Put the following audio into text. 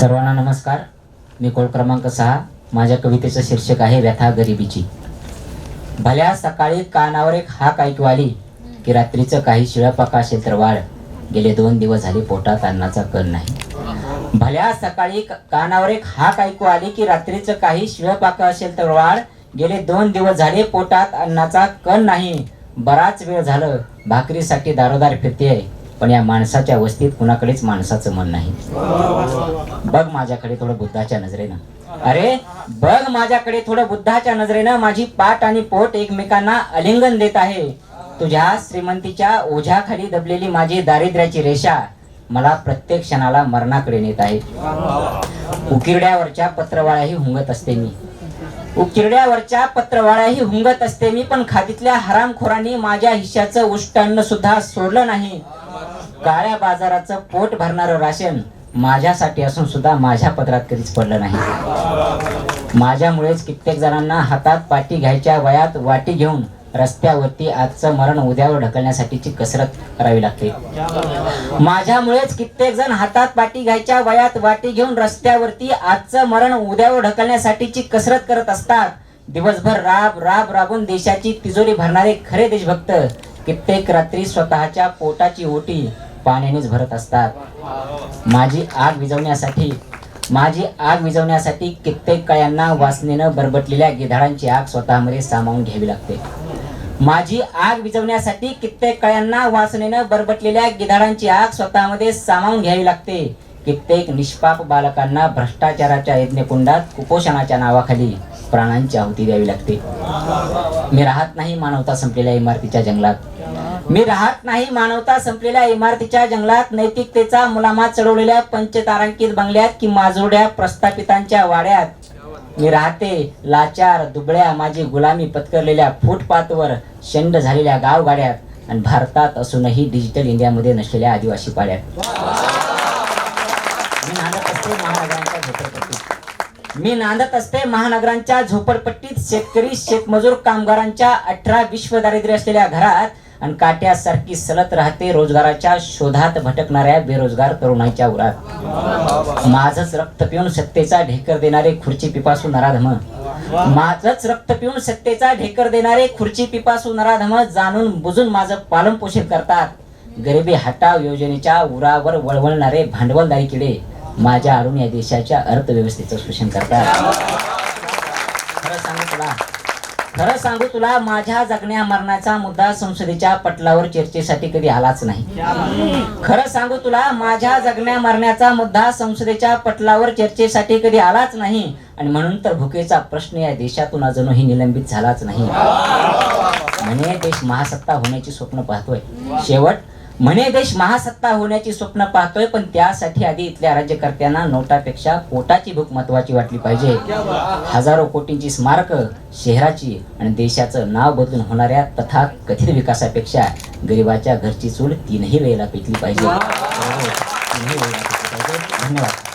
सर्वांना नमस्कार. मी कोळ क्रमांक सहा. माझ्या कवितेचं शीर्षक आहे व्यथा गरिबीची. भल्या सकाळी कानावर एक हाक ऐकू आली की रात्रीचं काही शिळपाका असेल तर वाढ. गेले दोन दिवस झाले पोटात अन्नाचा कण नाही. भल्या सकाळी कानावर एक हाक ऐकू आली की रात्रीचं काही शिळपाका असेल तर वाढ. गेले दोन दिवस झाले पोटात अन्नाचा कण नाही. बराच वेळ झालं. भाकरीसाठी दारोदार फिरते पण या माणसाच्या वस्तीत कुणाकडेच माणसाचं मन नाही. बघ माझ्याकडे थोडं बुद्धाच्या नजरेनं. अरे बघ माझ्याकडे थोडं बुद्धाच्या नजरेनं माझी पाठ आणि पोट एकमेकांना अलिंगन देत आहे. तुझ्या श्रीमंतीच्या ओझ्याखाली दबलेली माझी दारिद्र्याची रेषा मला प्रत्येक क्षणाला मरणाकडे नेत आहे. उकिरड्यावरच्या पत्रवाळ्याही हुंगत असते मी. उकिरड्यावरच्या पत्रवाळ्याही हुंगत असते मी पण खादीतल्या हरामखोरांनी माझ्या हिश्याचं उष्टान्न सुद्धा सोडलं नाही. काळ्या बाजाराचं पोट भरणारं राशन माझ्यासाठी असून सुद्धा माझ्या पदरात कधीच पडलं नाही. माझ्यामुळेच कित्येक जणांना हातात पाटी घ्यायच्या वयात वाटी घेऊन रस्त्यावरती आजचं मरण उद्यावर ढकलण्यासाठीची कसरत करावी लागते. माझ्यामुळेच कित्येक जण हातात पाटी घ्यायच्या वयात वाटी घेऊन रस्त्यावरती आजचं मरण उद्यावर ढकलण्यासाठीची कसरत करत असतात. दिवसभर राब राब राबून देशाची तिजोरी भरणारे खरे देशभक्त कित्येक रात्री स्वतःच्या पोटाची ओटी पाण्यानेच भरत असतात. माझी आग विझवण्यासाठी माझी आग विझवण्यासाठी कित्येक कळ्यांना वासनेनं बरबटलेल्या गिधाडांची आग स्वतःमध्ये सामावून घ्यावी लागते. माझी आग विझवण्यासाठी कित्येक कळ्यांना वासनेनं बरबटलेल्या गिधाडांची आग स्वतःमध्ये सामावून घ्यावी लागते. कित्येक निष्पाप बालकांना भ्रष्टाचाराच्या यज्ञकुंडात कुपोषणाच्या नावाखाली प्राणांची आहुती द्यावी लागते. मी राहत नाही मानवता संपलेल्या इमारतीच्या जंगलात. मी राहत नाही मानवता संपलेल्या इमारतीच्या जंगलात नैतिकतेचा मुलामा चढवलेल्या पंचतारांकित बंगल्यात कि माजोड्या प्रस्थापितांच्या वाड्यात. मी राहते लाचार दुबळ्या माझी गुलामी पत्करलेल्या फुटपाथवर शंड झालेल्या गावगाड्यात आणि भारतात असूनही डिजिटल इंडियामध्ये नसलेल्या आदिवासी पाड्यात. मी असते महाराजांना मी नांदत असते महानगरांच्या झोपडपट्टीत शेतकरी शेतमजूर कामगारांच्या अठरा विश्व दारिद्र्य असलेल्या घरात आणि काट्यासारखी सलत राहते रोजगाराच्या शोधात भटकणाऱ्या बेरोजगार तरुणाच्या उरात. माझच रक्त पिऊन सत्तेचा ढेकर देणारे खुर्ची पिपासू नराधम. माझच रक्त पिऊन सत्तेचा ढेकर देणारे खुर्ची पिपासू नराधम जाणून बुजून माझं पालन पोषण करतात. गरिबी हटाव योजनेच्या उरावर वळवळणारे भांडवलदारी किडे. माझ्या आडून या देशाच्या अर्थव्यवस्थेचं शोषण करतात खरं सांगू तुला खरं सांगू तुला माझ्या जगण्या मरणाचा मुद्दा संसदेच्या पटलावर चर्चेसाठी कधी आलाच नाही. खरं सांगू तुला माझ्या जगण्या मरण्याचा मुद्दा संसदेच्या पटलावर चर्चेसाठी कधी आलाच नाही. आणि म्हणून तर भुकेचा प्रश्न या देशातून अजूनही निलंबित झालाच नाही. म्हणे देश महासत्ता होण्याची स्वप्न पाहतोय. शेवट म्हणे देश महासत्ता होण्याची स्वप्न पाहतोय पण त्यासाठी आधी इथल्या राज्यकर्त्यांना नोटापेक्षा पोटाची भूक महत्वाची वाटली पाहिजे. हजारो कोटींची स्मारक शहराची आणि देशाचं नाव बदलून होणाऱ्या तथा कथित विकासापेक्षा गरिबाच्या घरची चूल तीनही वेळेला वेळेला पेटली पाहिजे. धन्यवाद.